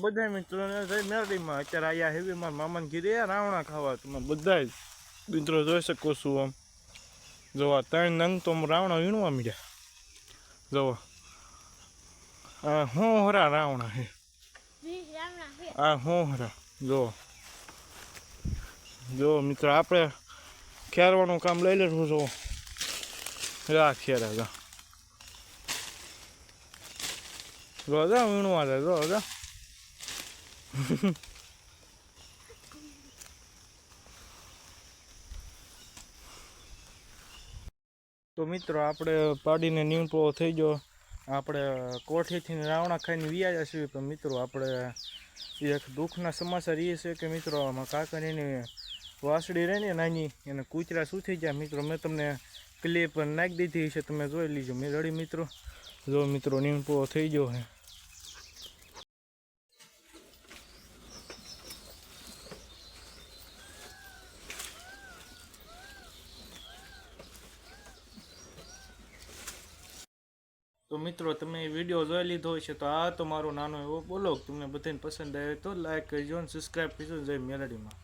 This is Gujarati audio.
બધા મિત્રોને જય મેરડીમાં. અત્યારે આયા હેવી મારા મામાને ઘીરે રાવણા ખાવા. તમે બધા જ મિત્રો જોઈ શકો છો આમ. જોવા ત્રણ નંગ તો રાવણા વીણવા મળ્યા જોવા. આ હોહરા રાવણા હે. આ હોહરા. જો જો મિત્રો, આપણે ખેરવાનું કામ લઈ લેશું જો રા ખેરા, જા. જો જા, વીણવા જા જો જા. તો મિત્રો, આપણે પાડીને નીમપો થઈ ગયો. આપણે કોઠીથી રાવણા ખાઈને વ્યાજા છીએ પણ મિત્રો, આપણે એક દુઃખના સમાચાર એ છે કે મિત્રો, આમાં કાકાની વાસડી રહે ને નાની, એને કૂચરા શું થઈ ગયા. મિત્રો, મેં તમને ક્લિપ નાખી દીધી છે, તમે જોઈ લીજો. મેં રડી, મિત્રો. જો મિત્રો નીમપો થઈ ગયો છે. તો મિત્રો, તમે વીડિયો જોઈ લીધો છે તો આ તો મારો નાનો એવો બોલો તમને બધાને પસંદ આવે તો લાઈક કરજો અને સબસ્ક્રાઈબ કરજો જય મેલડીમાં.